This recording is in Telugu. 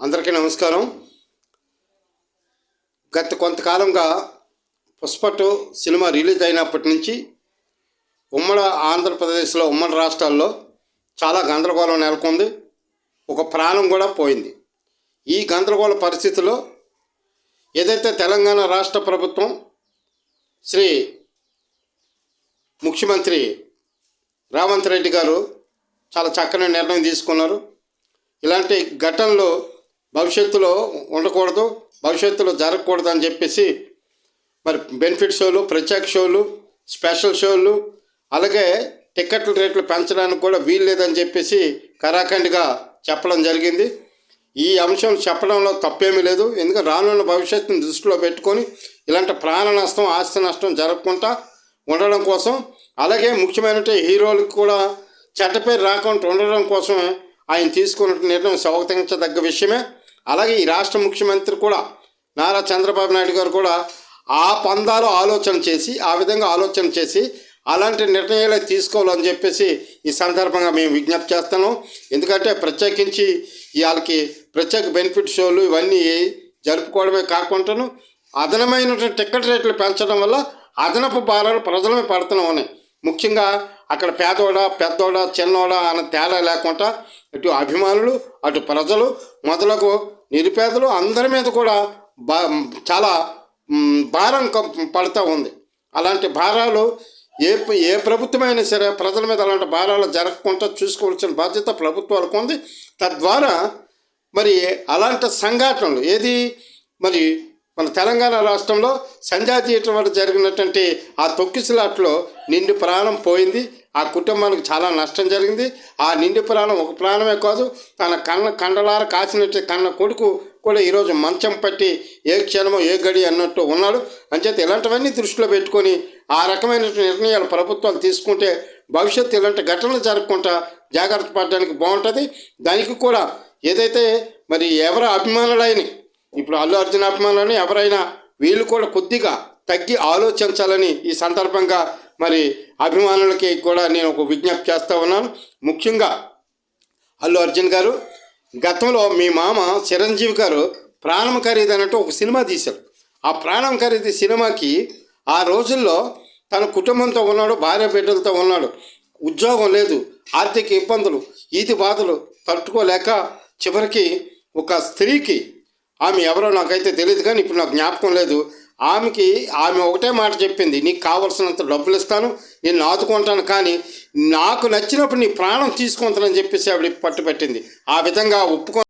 అందరికీ నమస్కారం. గత కొంతకాలంగా పుష్పటు సినిమా రిలీజ్ అయినప్పటి నుంచి ఉమ్మడి ఆంధ్రప్రదేశ్లో ఉమ్మడి రాష్ట్రాల్లో చాలా గందరగోళం నెలకొంది. ఒక ప్రాణం కూడా పోయింది. ఈ గందరగోళ పరిస్థితిలో ఏదైతే తెలంగాణ రాష్ట్ర ప్రభుత్వం శ్రీ ముఖ్యమంత్రి రేవంత్ రెడ్డి గారు చాలా చక్కని నిర్ణయం తీసుకున్నారు. ఇలాంటి ఘటనలో భవిష్యత్తులో ఉండకూడదు భవిష్యత్తులో జరగకూడదు అని చెప్పేసి మరి బెనిఫిట్ షోలు ప్రత్యేక షోలు స్పెషల్ షోలు అలాగే టికెట్ల రేట్లు పెంచడానికి కూడా వీలు లేదని చెప్పేసి కరాఖండ్గా చెప్పడం జరిగింది. ఈ అంశం చెప్పడంలో తప్పేమీ లేదు. ఎందుకంటే రానున్న భవిష్యత్తును దృష్టిలో పెట్టుకొని ఇలాంటి ప్రాణ నష్టం ఆస్తి నష్టం జరగకుండా ఉండడం కోసం అలాగే ముఖ్యమైన హీరోలకు కూడా చెడ్డ పేరు రాకుండా ఉండడం కోసమే ఆయన తీసుకున్న నిర్ణయం స్వాగతించదగ్గ విషయమే. అలాగే ఈ రాష్ట్ర ముఖ్యమంత్రి కూడా నారా చంద్రబాబు నాయుడు గారు కూడా ఆ పందాలు ఆలోచన చేసి ఆ విధంగా ఆలోచన చేసి అలాంటి నిర్ణయాలే తీసుకోవాలని చెప్పేసి ఈ సందర్భంగా మేము విజ్ఞప్తి చేస్తాను ఎందుకంటే ప్రత్యేకించి వాళ్ళకి ప్రత్యేక బెనిఫిట్ షోలు ఇవన్నీ జరుపుకోవడమే కాకుండాను అదనమైనటువంటి టికెట్ రేట్లు పెంచడం వల్ల అదనపు భారాలు ప్రజలమే పడుతున్నాం ఉన్నాయి ముఖ్యంగా అక్కడ పేదోడ పెద్దోడ చిన్నోడ అన్న తేడా లేకుండా ఇటు అభిమానులు అటు ప్రజలు మొదలకు నిరుపేదలు అందరి మీద కూడా బా చాలా భారం పడుతూ ఉంది. అలాంటి భారాలు ఏ ఏ ప్రభుత్వమైనా సరే ప్రజల మీద అలాంటి భారాలు జరగకుండా చూసుకోవాల్సిన బాధ్యత ప్రభుత్వాలకు ఉంది. తద్వారా మరి అలాంటి సంఘటనలు ఏది? మరి మన తెలంగాణ రాష్ట్రంలో సంజయ్ థియేటర్ వద్ద జరిగినటువంటి ఆ తొక్కిసలాట్లో నిండు ప్రాణం పోయింది. ఆ కుటుంబానికి చాలా నష్టం జరిగింది. ఆ నిండి ప్రాణం ఒక ప్రాణమే కాదు తన కన్న కండలార కాసినట్టు కన్న కొడుకు కూడా ఈరోజు మంచం పట్టి ఏ క్షణమో ఏ గడి అన్నట్టు ఉన్నాడు. అంచేత ఇలాంటివన్నీ దృష్టిలో పెట్టుకొని ఆ రకమైన నిర్ణయాలు ప్రభుత్వాలు తీసుకుంటే భవిష్యత్తు ఇలాంటి ఘటనలు జరగకుండా జాగ్రత్త పడడానికి బాగుంటుంది. దానికి కూడా ఏదైతే మరి ఎవరి అభిమానులైన ఇప్పుడు అల్లు అర్జున్ అభిమానులను ఎవరైనా వీళ్ళు కూడా కొద్దిగా తగ్గి ఆలోచించాలని ఈ సందర్భంగా మరి అభిమానులకి కూడా నేను ఒక విజ్ఞప్తి చేస్తూ ఉన్నాను. ముఖ్యంగా అల్లు అర్జున్ గారు గతంలో మీ మామ చిరంజీవి గారు ప్రాణం ఖరీదు అన్నట్టు ఒక సినిమా తీశారు. ఆ ప్రాణం ఖరీదు సినిమాకి ఆ రోజుల్లో తన కుటుంబంతో ఉన్నాడు భార్య బిడ్డలతో ఉన్నాడు. ఉద్యోగం లేదు ఆర్థిక ఇబ్బందులు ఈతి బాధలు తట్టుకోలేక చివరికి ఒక స్త్రీకి ఆమె ఎవరో నాకైతే తెలియదు కానీ ఇప్పుడు నాకు జ్ఞాపకం లేదు. ఆమెకి ఆమె ఒకటే మాట చెప్పింది నీకు కావలసినంత డబ్బులు ఇస్తాను నేను ఆదుకుంటాను కానీ నాకు నచ్చినప్పుడు నీ ప్రాణం తీసుకుంటానని చెప్పేసి ఆవిడ పట్టుపెట్టింది ఆ విధంగా ఒప్పుకో